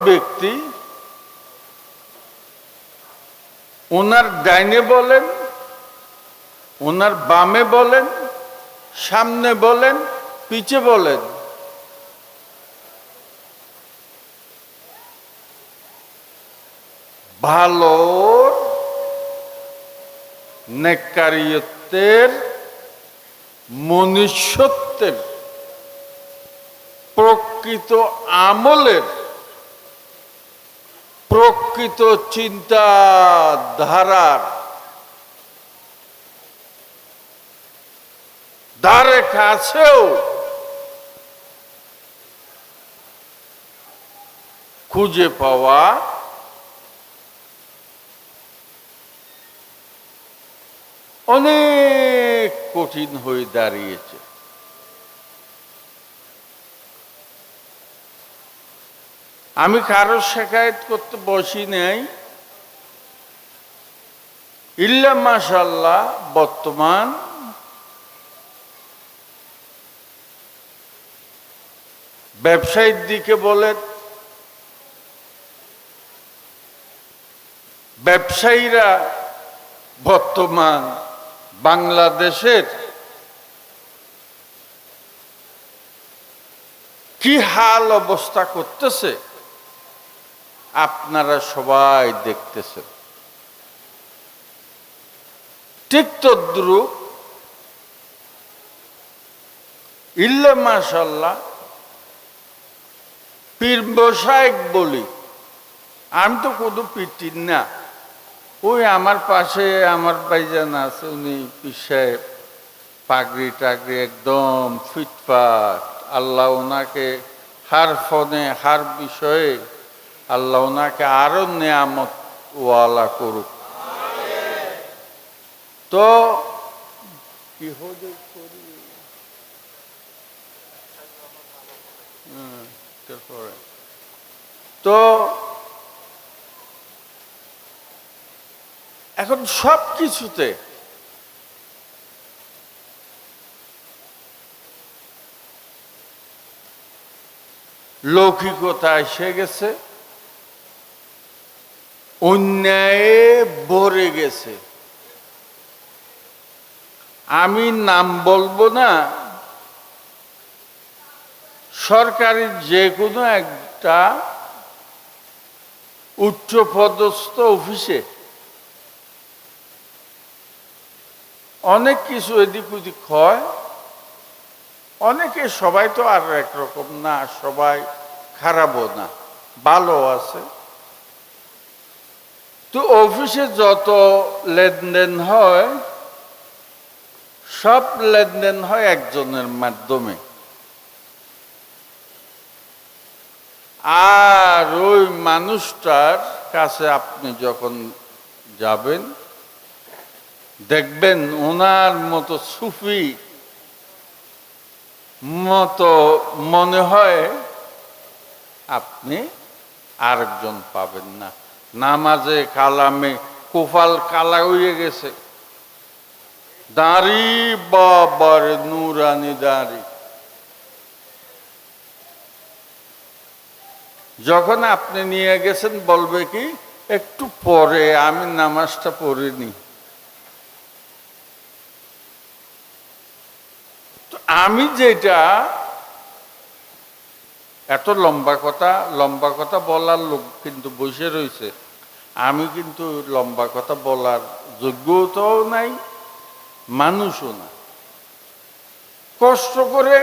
ব্যক্তি ওনার ডাইনে বলেন, ওনার বামে বলেন, সামনে বলেন, পিছে বলেন। ভালো নেকারিয়তের মনুষ্যত্বের প্রকৃত আমলের প্রকৃত চিন্তা ধারার ধারে কাছেও খুঁজে পাওয়া অনেক কঠিন হয়ে দাঁড়িয়েছে। আমি কারও শেখায়ত করতে বসি নাই। ইল্লা মাশাল্লাহ বর্তমান ব্যবসায়ীর দিকে বলে, ব্যবসায়ীরা বর্তমান বাংলাদেশের কি হাল অবস্থা করতেছে? আপনারা সবাই দেখতেছেন ঠিক তদ্রুপ ইল্লে মাশাল্লাহ পীর বসায়েক বলি, আমি তো কোনো পিটির না। ওই আমার পাশে আমার ভাইজান আছে, উনি পীর সাহেব। পাগড়ি টাগড়ি একদম ফিটফাট। আল্লাহ ওনাকে হার ফনে, হার বিষয়ে আল্লাহ ওনাকে আরও নেয়ামত ওয়ালা করুক। তো কি তো এখন সব কিছুতে লৌকিকতা এসে গেছে। অন্যায়ে ভরে গেছে। আমি নাম বলব না, সরকারি যে কোনো একটা উচ্চপদস্থ অফিসে অনেক কিছু এদিক ওদিক হয়। অনেকে সবাই তো আর একরকম না, সবাই খারাপও না ভালো আছে। তো অফিসে যত লেনদেন হয়, সব লেনদেন হয় একজনের মাধ্যমে। আর ওই মানুষটার কাছে আপনি যখন যাবেন, দেখবেন ওনার মতো সুফি মতো মনে হয় আপনি আরেকজন পাবেন না। নামাজে কালামে, কোফাল কালা হয়ে গেছে। দাড়ি বাবার নুরানি দাড়ি। যখন আপনি নিয়ে গেছেন, বলবে কি, একটু পরে আমি নামাজটা পড়িনি আমি যেটা এত লম্বা কথা লম্বা কথা বলার লোক কিন্তু বসে রয়েছে। আমি কিন্তু লম্বা কথা বলার যোগ্যতাও নাই, মানুষও না কষ্ট করে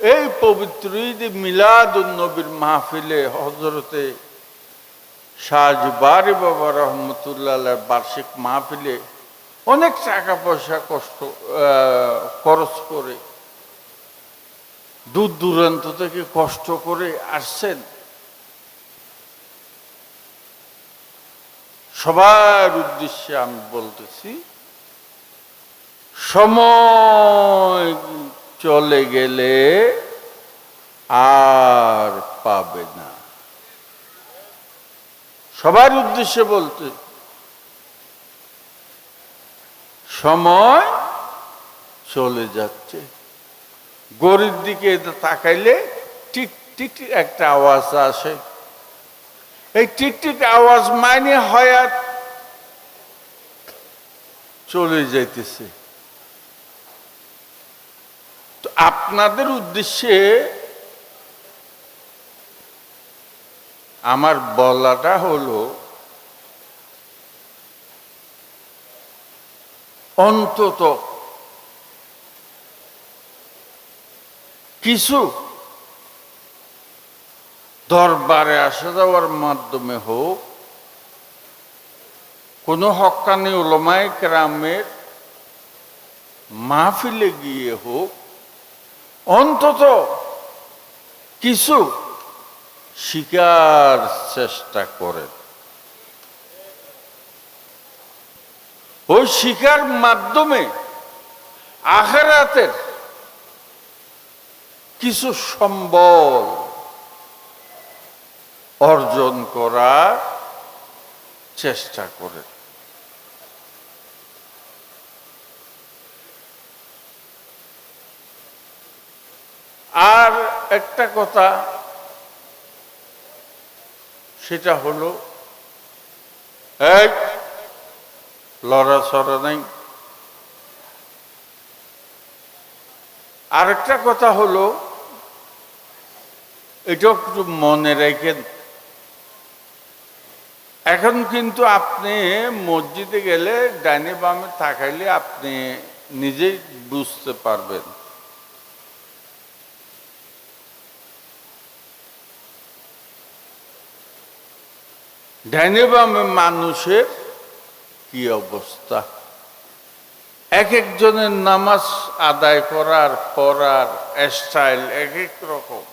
এই পবিত্র ঈদ মিলাদ নবীর মাহফিলে হজরতে শাহজবারি বাবা রহমতুল্লাহ বার্ষিক মাহফিলে অনেক টাকা পয়সা কষ্ট খরচ করে দূর দূরান্ত থেকে কষ্ট করে আসছেন। সবার উদ্দেশ্যে আমি বলতেছি, সময় চলে গেলে আর পাবে না। সবার উদ্দেশ্যে বলতে, সময় চলে যাচ্ছে। গরিব দিকে তাকাইলে ঠিক টিকটিক একটা আওয়াজ আসে। এই টিকটিক আওয়াজ মাইনে হয়াত চলে যাইতেছে। তো আপনাদের উদ্দেশ্যে আমার বলাটা হলো, অন্তত কিছু দরবারে আসা যাওয়ার মাধ্যমে হোক, কোনো হক্কানি ওলমায় গ্রামের মাহফিলে গিয়ে হোক, অন্তত কিছু শিকার চেষ্টা করেন ওই শিকার মাধ্যমে আখেরাতের কিছু সম্বল অর্জন করার চেষ্টা করে। আর একটা কথা, সেটা হলো এই লড়াছড়া নাই। আরেকটা কথা হলো এটা একটু মনে রেখেন এখন কিন্তু আপনি মসজিদে গেলে ডাইনে বামে তাকাইলে আপনি নিজেই বুঝতে পারবেন। ডাইনে বামে মানুষের কি অবস্থা? এক একজনের নামাজ আদায় করার পড়ার স্টাইল এক এক রকম।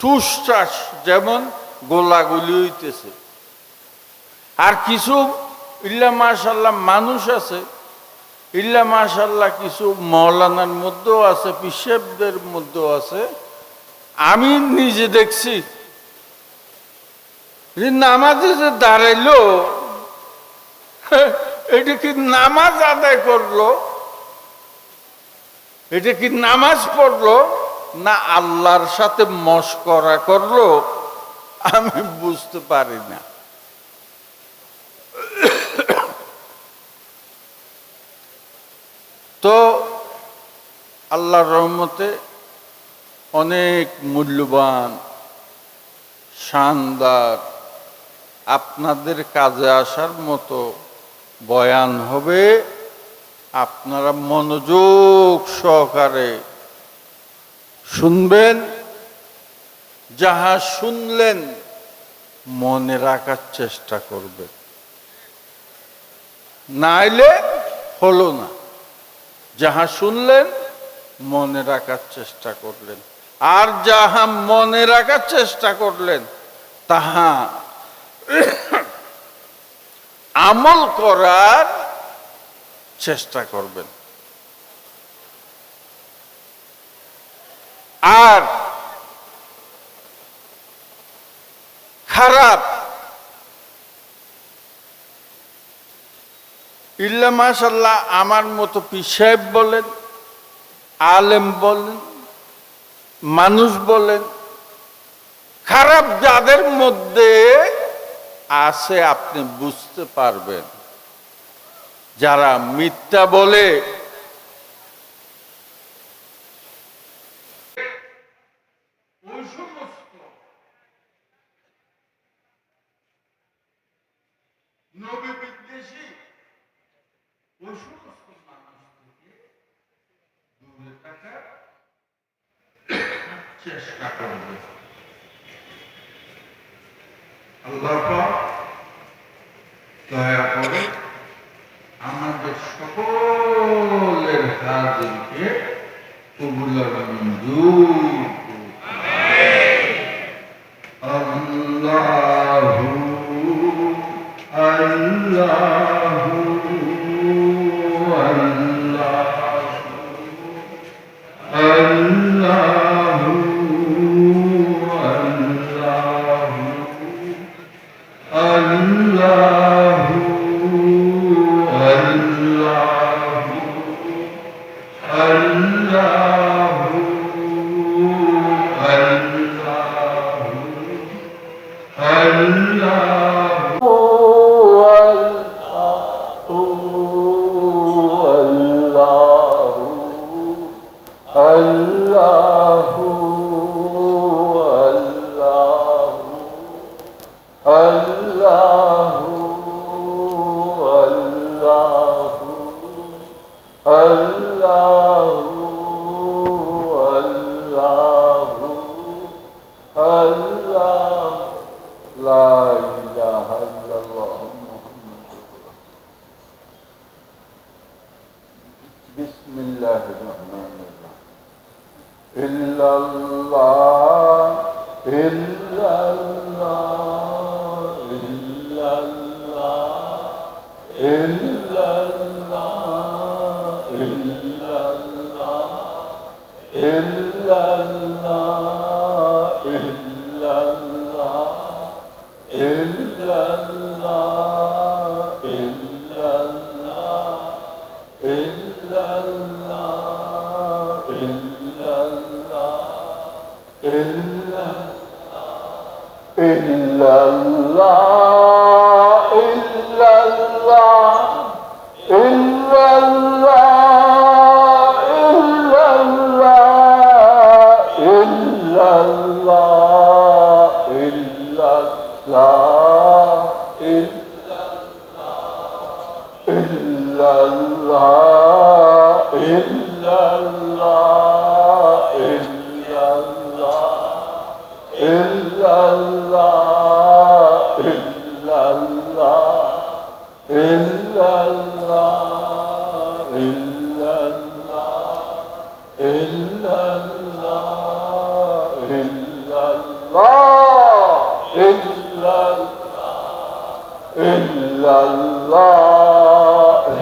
টুসটাস যেমন গোলাগুলি হইতেছে। আর কিছু, ইল্লা মাশাল্লাহ মানুষ আছে, ইল্লা মাশাল্লাহ কিছু মৌলানার মধ্যেও আছে পিসেবদের মধ্যেও আছে। আমি নিজে দেখছি যে নামাজে যে দাঁড়াইলো, এটা কি নামাজ আদায় করল? এটা কি নামাজ পড়ল? না আল্লাহর সাথে মস্করা করল, আমি বুঝতে পারি না। তো আল্লাহর রহমতে অনেক মূল্যবান, শানদার, আপনাদের কাজে আসার মতো বয়ান হবে। আপনারা মনোযোগ সহকারে শুনবেন, যাহা শুনলেন, মনে রাখার চেষ্টা করবেন। নাইলে হলো না। যাহা শুনলেন, মনে রাখার চেষ্টা করলেন। আর যাহা মনে রাখার চেষ্টা করলেন, তাহা আমল করার চেষ্টা করবেন। আর খারাপ। ইল্লা মাশাল্লাহ আমার মতো পিসাহেব বলেন, আলেম বলেন, মানুষ বলেন, খারাপ যাদের মধ্যে আছে আপনি বুঝতে পারবেন। যারা মিথ্যা বলে ওই সমস্ত নবী বিদ্বেষী ওই সমস্ত মানুষ থেকে দূরে থাকার চেষ্টা করবে আল্লাহ পাক দয়া করে আমাদের সকলের হাজিরকে কবুলার মঞ্জুর করুন। আল্লাহু আল্লাহু। إلا الله إلا الله إلا الله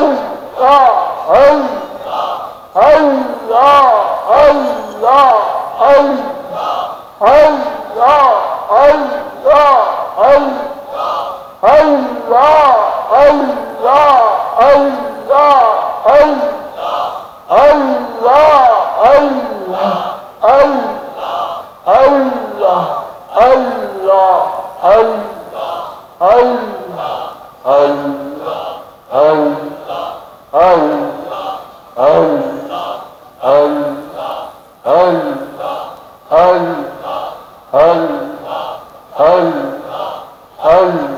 Oh! Al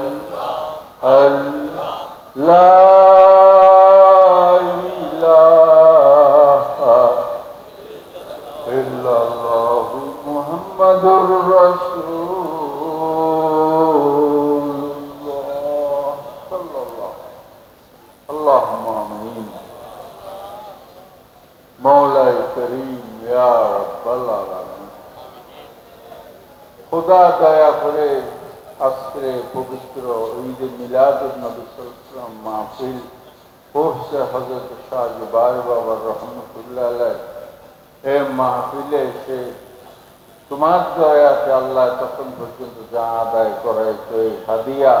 রহমতুল্লাহ এ মাহফিলে এসে তোমার দয়াতে আল্লাহ তখন পর্যন্ত যা আদায় করাইতো এই হাদিয়া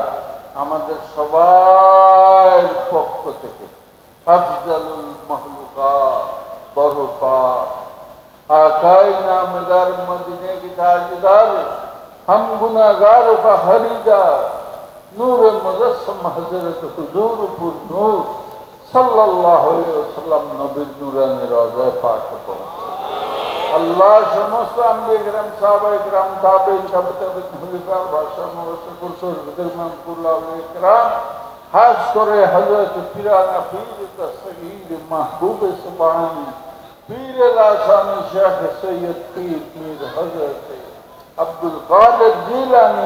আমাদের সবার পক্ষ থেকে। আফজালুল মহলুকা বরফা آقائی نامدار مدینے کی সাল্লাল্লাহু আলাইহি ওয়াসাল্লাম নবীর নূরানি রওজায় পাক পৌঁছে আল্লাহ সমস্ত আম্বিয়া کرام সাহাবায়ে کرام তাবেঈন তাবেঈন খলিফা বাদশাহ মুবাশশির কুরসুর বিদরমান কুল্লাহ کرام খাস করে হজরত পিরানা পীর তসগীর মাহবুব সুবহান পীর লাসানি শেখ সৈয়দ পীর পীর হজরত আব্দুল কাদের জিলানি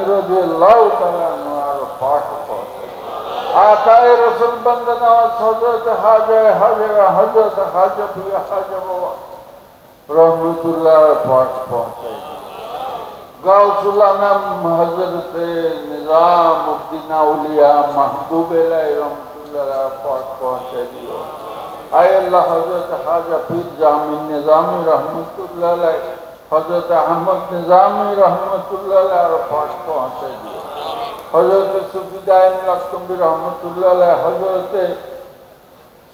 রাদিয়াল্লাহু তাআলা আর পাক পৌঁছে আতায়ে রসুল বন্দনা হজরত হাজে হাজে হজরত হাজে পীর হাজে বাবা রহমতুল্লাহ পাক পৌঁছে গাউসুল আনাম হজরত নিজাম উদ্দিন আউলিয়া মাহবুব এলাই রহমতুল্লাহ পাক পৌঁছে দিও আয় আল্লাহ হজরত হাজা পীর জামিন নিজামি রহমতুল্লাহ আলাই হজরত আহমদ নিজামি রহমতুল্লাহ আলাই আর পাক পৌঁছে দিও হজরত সুফিদাইন লক্ষ্মী রহমতুল্লাহ হজরতে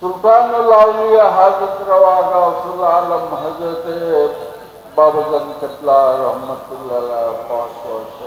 সুলতানুল আউলিয়া হাজরত রওয়া গাউসুল আলম হজরতে বাবাজান কেপলা রহমতুল্লাহ পাঁচ পৌঁছে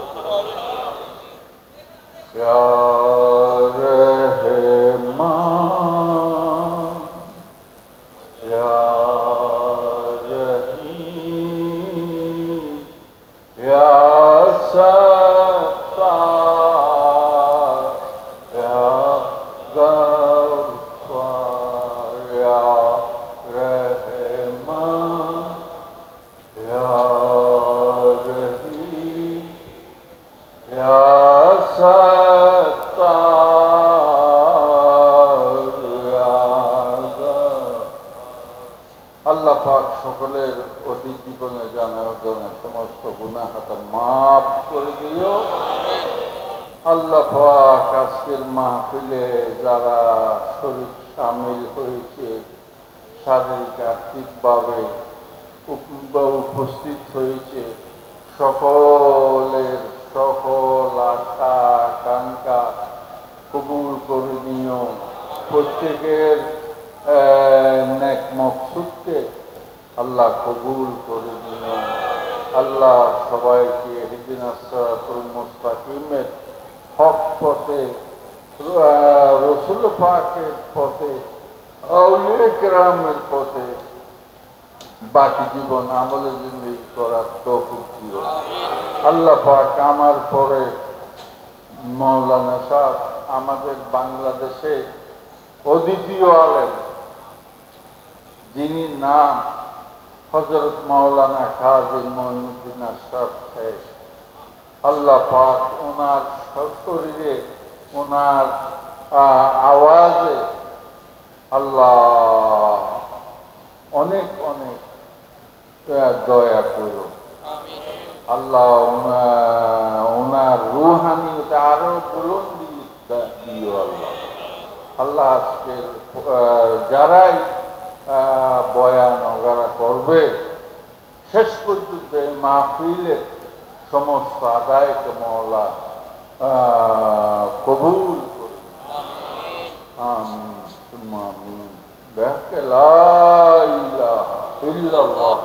উপ- উপস্থিত হয়েছে সকলের সকল আশা আকাঙ্ক্ষা কবুল করে নিও। প্রত্যেকের মকসুদকে আল্লাহ কবুল করে নিও। আল্লাহ সবাইকে হিদিন মুস্তাকিমের হক পথে রসুল পাকের পথে, আউলিয়া কেরামের পথে বাকি জীবন আমলে জিন্দগি করার তৌফিক দিও। আল্লাহ পাক আমার পরে মৌলানা সাহ আমাদের বাংলাদেশে অদ্বিতীয় আলেম, যিনি নাম হজরত মাওলানা কাজী মঈনুদ্দিন আশরাফ আল্লাহ পাক ওনার শরীরে ওনার আওয়াজে আল্লাহ অনেক অনেক দয়া করো আল্লাহ ওনা- ওনার রুহানিতে আরো বুলন্দি দিও আল্লাহ আল্লাহ আজকে আহ, যারাই আহ, বয়ান ওগারা করবে শেষ পর্যন্ত এই মাহফিলের সমস্ত আদায়কে মহলা কবুল করে আমিন সুম্মা আমিন بحق لا إله إلا الله